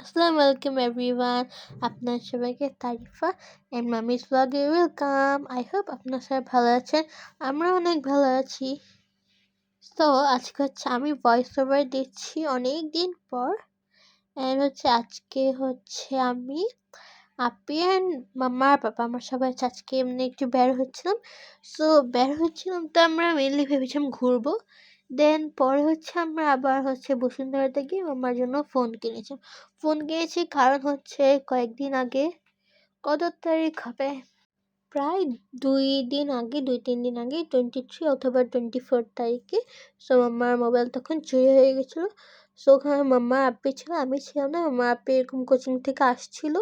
আসসালামু আলাইকুম এভরিওয়ান আপনার সবাইকে তারিফা অ্যান্ড মামিস ব্লগে ওয়েলকাম আই হোপ আপনার সবাই ভালো আছেন। আমরা অনেক ভালো আছি। তো আজকে হচ্ছে আমি ভয়েস ওভার দিচ্ছি অনেক দিন পর। অ্যান্ড হচ্ছে আজকে হচ্ছে আমি আপি অ্যান্ড মামা পাপা আমার সবাই আজকে এমনি একটু বের হচ্ছিলাম। সো বের হচ্ছিলাম তো আমরা মেনলি ভেবেছিলাম ঘুরবো। দেন পরে হচ্ছে আমরা আবার হচ্ছে বসুন্ধরাতে গিয়ে আমার জন্য ফোন কিনেছি। ফোন কিনেছি কারণ হচ্ছে কয়েকদিন আগে, কত তারিখ হবে? প্রায় দুই দিন আগে, দুই তিন দিন আগে টোয়েন্টি থ্রি অথবা টোয়েন্টি ফোর তারিখে সো আমার মোবাইল তখন চুরি হয়ে গেছিল। সো ওখানে মাম্মা আপি ছিল আমি ছিলাম না, মাম্মা আপি এরকম কোচিং থেকে আসছিল।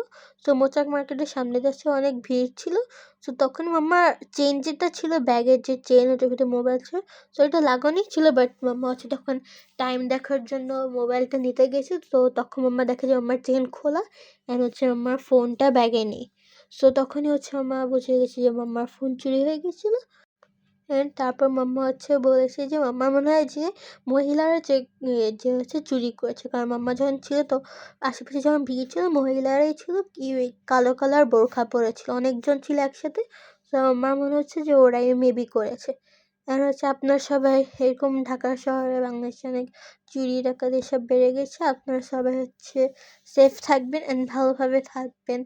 সো মোচাক মার্কেটের সামনে যাচ্ছে, অনেক ভিড় ছিল। সো তখন মাম্মার চেন যেটা ছিল, ব্যাগের যে চেন ওটার ভিতরে মোবাইল ছিল। তো এটা লাগানোই ছিল, বাট মাম্মা হচ্ছে তখন টাইম দেখার জন্য মোবাইলটা নিতে গেছে। তো তখন মাম্মা দেখে যে আমার চেন খোলা অ্যান্ড হচ্ছে আমার ফোনটা ব্যাগে নেই। সো তখনই হচ্ছে মাম্মা বুঝে গেছে যে মাম্মার ফোন চুরি হয়ে গেছিল। তারপর মাম্মা হচ্ছে বলেছে যে মাম্মা মনে হয় যে, মহিলারা যে যে হচ্ছে চুরি করেছে। কারণ মাম্মা যখন ছিল তো আশেপাশে যখন ভিড় ছিল, মহিলারাই ছিল কি কালো কালার বোরখা পরেছিল। অনেকজন ছিল একসাথে। তো আমার মনে হচ্ছে যে, ওরাই মেবি করেছে। আর হচ্ছে আপনার সবাই এরকম ঢাকা শহরে, বাংলাদেশে অনেক চুরি ডাকাত এসব বেড়ে গেছে। আপনারা সবাই হচ্ছে সেফ থাকবেন অ্যান্ড ভালোভাবে থাকবেন।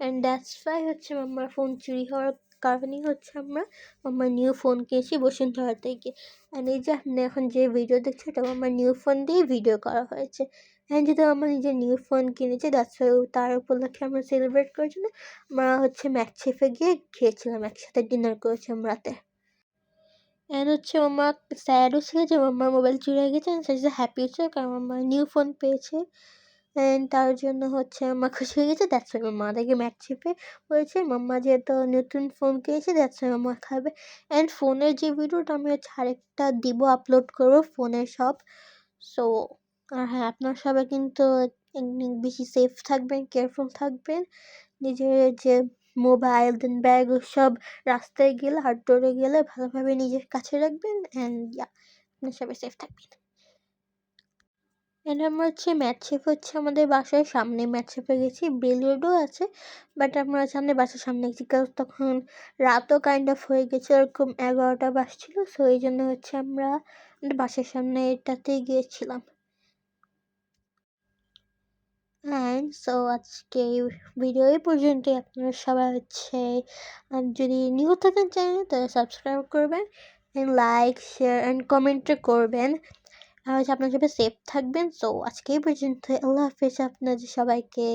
অ্যান্ড দ্যাটস ওয়াই হচ্ছে আমার ফোন চুরি হওয়ার কারণেই হচ্ছে আমরা, আমার নিউ ফোন কিনেছি বসুন্ধরা থেকে অ্যান্ড এই যে আপনি এখন যে ভিডিও দেখছেন এটা আমার নিউ ফোন দিয়ে ভিডিও করা হয়েছে। অ্যান্ড যেহেতু আমার নিজের নিউ ফোন কিনেছি তার উপলক্ষে আমরা সেলিব্রেট করার জন্য আমরা হচ্ছে ম্যাকচেফে গিয়ে খেয়েছিলাম একসাথে ডিনার করেছিলাম রাতে। অ্যান্ড হচ্ছে আমার স্যাডও ছিল যে আমার মোবাইল চুরি হয়ে গেছে অ্যান্ড হ্যাপি ছিল কারণ আমার নিউ ফোন পেয়েছে। তার জন্য হচ্ছে আমার খুশি হয়ে গেছে দ্যাটস ওয়াই মামা দেখে ম্যাচ চিপে বলেছে, মাম্মা যেহেতু নতুন ফোন কিনেছে দ্যাটস ওয়াই মাম্মা খাবে। অ্যান্ড ফোনের যে ভিডিওটা আমি হচ্ছে আরেকটা দিব আপলোড করব ফোনের সব। সো আর হ্যাঁ আপনার সবাই কিন্তু বেশি সেফ থাকবেন কেয়ারফুল থাকবেন। নিজের যে মোবাইল দেন ব্যাগ সব রাস্তায় গেলে আউটডোরে গেলে ভালোভাবে নিজের কাছে রাখবেন। অ্যান্ড ইয়া আপনার সবাই সেফ থাকবেন। এন্ড আমরা হচ্ছে ম্যাটশেপ হচ্ছে আমাদের বাসার সামনে ম্যাটশেপে গেছি। বেল রোডও আছে বাট আমরা সামনে বাসার সামনে গেছি কারণ তখন রাতও কাইন্ড অফ হয়ে গেছে, ওরকম এগারোটা বাজছিল। সো এই জন্য হচ্ছে আমরা বাসার সামনে এটাতেই গিয়েছিলাম। অ্যান্ড সো আজকে ভিডিও এই পর্যন্তই। আপনারা সবাই হচ্ছে যদি নিউ থাকেন চ্যানেলে তাহলে সাবস্ক্রাইব করবেন অ্যান্ড লাইক শেয়ার অ্যান্ড কমেন্টও করবেন। আর হচ্ছে আপনার সবাই সেফ থাকবেন। সো আজকে এই পর্যন্ত আল্লাহ হাফেজ আপনাদের সবাইকে।